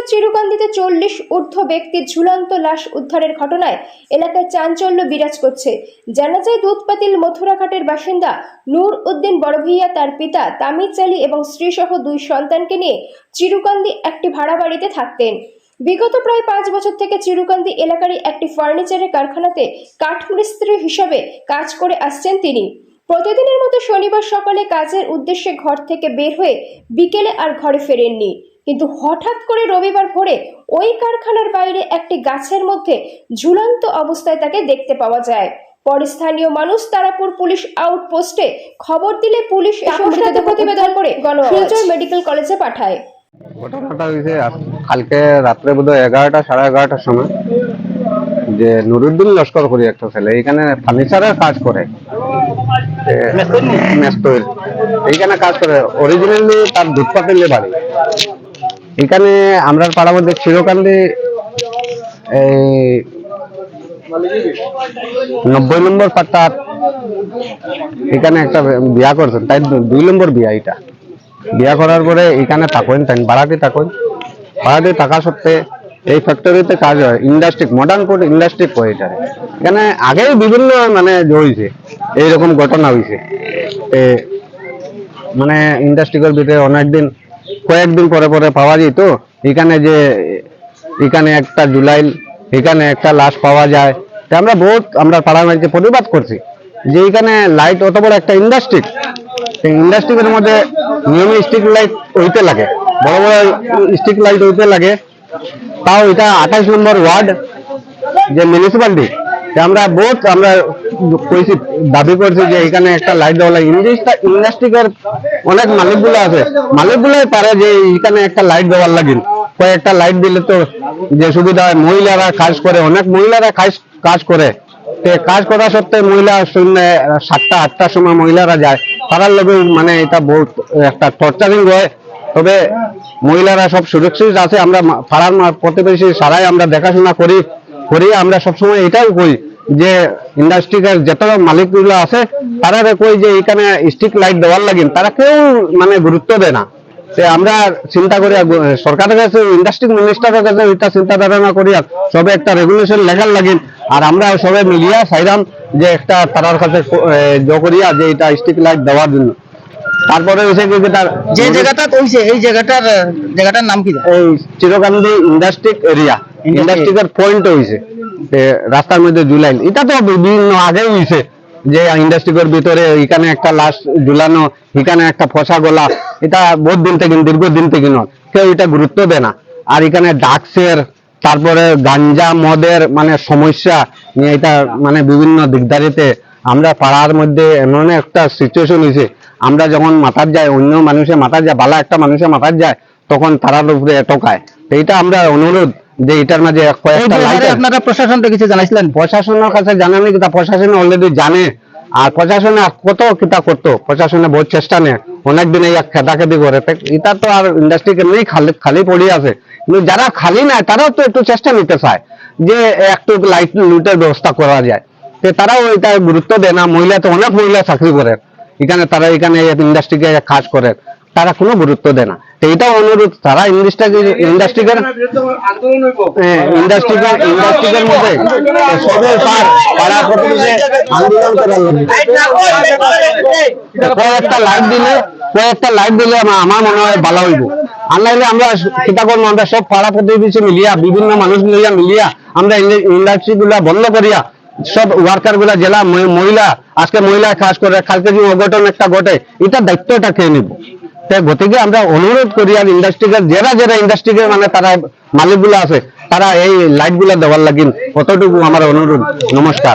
রাজ্যের চিরুকান্দিতে চল্লিশ ঊর্ধ্ব ব্যক্তির ঝুলন্ত লাশ উদ্ধারের ঘটনায় এলাকায় চাঞ্চল্য বিরাজ করছে। জানা যায়, দুধপাতিল মথুরাঘাটের বাসিন্দা নূর উদ্দিন বড়ভূইয়া তার পিতা তামিজ আলী এবং স্ত্রীসহ দুই সন্তানকে নিয়ে চিরুকান্দি একটি ভাড়া বাড়িতে থাকতেন। বিগত প্রায় পাঁচ বছর থেকে চিরুকান্দি এলাকারই একটি ফার্নিচারের কারখানাতে কাঠমিস্ত্রি হিসাবে কাজ করে আসছেন তিনি। প্রতিদিনের মতো শনিবার সকালে কাজের উদ্দেশ্যে ঘর থেকে বের হয়ে বিকেলে আর ঘরে ফেরেননি। কিন্তু হঠাৎ করে রবিবার ভোরে ওই কারখানার বাইরে একটি গাছের মধ্যে ঝুলন্ত অবস্থায় তাকে দেখতে পাওয়া যায়। পরে স্থানীয় মানুষ তারাপুর পুলিশ আউটপোস্টে খবর দিলে পুলিশ এসে মৃতদেহ প্রতিবেদন করে শিলচর মেডিকেল কলেজে পাঠায়। ঘটনাটা হয়েছে কালকে রাত্রে বোধ হয় এগারোটা সাড়ে এগারোটার সময়। যে নুরুদ্দিন লস্কর করি একটা ছেলে এখানে ফার্নিচারের কাজ করে। এইখানে কাজ করে। অরিজিনালি তার দুধপাতিলে বাড়ি এখানে আমরা পাড়ার মধ্যে এই নব্বই নম্বর পাট্টা এখানে একটা বিয়া করছেন, তাই দুই নম্বর বিয়া এটা। বিয়া করার পরে এখানে থাকেন তাই ভাড়াতে থাকেন। ভাড়াতে থাকা সত্ত্বে এই ফ্যাক্টরিতে কাজ হয় ইন্ডাস্ট্রি মডার্ন ফুড ইন্ডাস্ট্রি কয় এটা এখানে আগেই বিভিন্ন মানে হয়েছে এইরকম ঘটনা হয়েছে মানে ইন্ডাস্ট্রির ভিতরে অনেকদিন কয়েকদিন পরে পরে পাওয়া যেত এখানে যে, এখানে একটা জুলাই এখানে একটা লাশ পাওয়া যায়। তা আমরা বহুত, আমরা পাড়ার প্রতিবাদ করছি যে এখানে লাইট অত বড় একটা ইন্ডাস্ট্রি সেই ইন্ডাস্ট্রির মধ্যে নিয়মিত স্ট্রিট লাইট হইতে লাগে। বড় বড় স্ট্রিট লাইট হইতে লাগে। তাও এটা আঠাশ নম্বর ওয়ার্ড যে মিউনিসিপালিটি আমরা বহুত, আমরা কইছি, দাবি করছি যে এখানে একটা লাইট দেওয়া লাগে। ইন্ডাস্ট্রিকের অনেক মালিকগুলো আছে। মালিকগুলোই পারে যে এখানে একটা লাইট দেওয়ার লাগে। কয়েকটা লাইট দিলে তো যে সুবিধা হয়, মহিলারা কাজ করে। অনেক মহিলারা কাজ কাজ করে। কাজ করা সত্ত্বে মহিলা শূন্য সাতটা, আটটার সময় মহিলারা যায়। তারার লোক মানে এটা বহুত একটা টর্চারিং হয়। তবে মহিলারা সব সুরক্ষিত আছে। আমরা পাড়ার প্রতিবেশী সারাই আমরা দেখাশোনা করি। করি, আমরা সবসময় এটাও কই যে ইন্ডাস্ট্রির যত মালিকগুলো আছে তারা কই যে এখানে স্ট্রিট লাইট দেওয়ার লাগিন তারা কেউ মানে গুরুত্ব দেয় না। তে আমরা চিন্তা করি সরকারের কাছে ইন্ডাস্ট্রি মিনিস্টারের কাছে এটা চিন্তা ধারণা করি সবে একটা রেগুলেশন লেখার লাগিন আর আমরা সবে মিলিয়া চাইলাম যে একটা তারার কাছে জ করিয়া যে এটা স্ট্রিট লাইট দেওয়ার জন্য। তারপরে হয়েছে কি তার যে জায়গাটা হইছে এই জায়গাটার জায়গাটার নাম কি? এই চিরকান্দি ইন্ডাস্ট্রিক এরিয়া ইন্ডাস্ট্রিকের পয়েন্ট হয়েছে রাস্তার মধ্যে জুলাই এটা তো বিভিন্ন আগে হয়েছে যে ইন্ডাস্ট্রিকের ভিতরে এখানে একটা লাশ ঝুলানো, এখানে একটা ফসা গলা, এটা বহুত দিন থেকে, দীর্ঘদিন থেকে নয়। কেউ এটা গুরুত্ব দেয় না। আর এখানে ডাক্সের তারপরে গাঞ্জা, মদের মানে সমস্যা নিয়ে এটা মানে বিভিন্ন দিকদারিতে আমরা পাড়ার মধ্যে এমন একটা সিচুয়েশন হয়েছে আমরা যখন মাথার যাই অন্য মানুষের মাথার যায়, বালা একটা মানুষের মাথার যায় তখন তারার উপরে এটকায় তো এটা আমরা অনুরোধ যে এটার মাঝে কয়েকটা আপনারা প্রশাসনকে কিছু জানাইছিলেন? প্রশাসনের কাছে জানানি কিন্তু প্রশাসন অলরেডি জানে। আর প্রশাসনে কত কিতা করতো? প্রশাসনে বহুত চেষ্টা নেয়। অনেকদিন এই খেদাখেদি করে। এটা তো আর ইন্ডাস্ট্রি নেই খালি খালি পড়ে আছে। কিন্তু যারা খালি নাই তারাও তো একটু চেষ্টা নিতে চায় যে একটু লাইট লুটের ব্যবস্থা করা যায়। তো তারাও এটা গুরুত্ব দেয় না। মহিলা তো অনেক মহিলা চাকরি করে এখানে তারা এখানে ইন্ডাস্ট্রিকে কাজ করে তারা কোনো গুরুত্ব দেয় না। তো এটাও অনুরোধ তারা ইন্ডাস্ট্রি ইন্ডাস্ট্রিকের ইন্ডাস্ট্রিকের ইন্ডাস্ট্রিকের মধ্যে। সবে পার পাড়া প্রতিবেশী আন্দোলন করার কয়েকটা লাইট দিলে কয়েকটা লাইট দিলে আমার মনে হয় ভালো হইব। আর আমরা কিতা করব আমরা সব পাড়া প্রতিবেশী মিলিয়া বিভিন্ন মানুষ মিলিয়া মিলিয়া আমরা ইন্ডাস্ট্রি গুলা বন্ধ করিয়া সব ওয়ার্কারগুলা জেলা মহিলা আজকে মহিলা কাজ করে কালকে যদি অঘটন একটা ঘটে এটা দায়িত্বটা খেয়ে নিব? গতিকে আমরা অনুরোধ করি আর ইন্ডাস্ট্রিকে যারা যারা ইন্ডাস্ট্রিকে মানে তারা মালিকগুলো আছে, তারা এই লাইটগুলা দেওয়ার লাগিন কতটুকু আমার অনুরোধ। নমস্কার।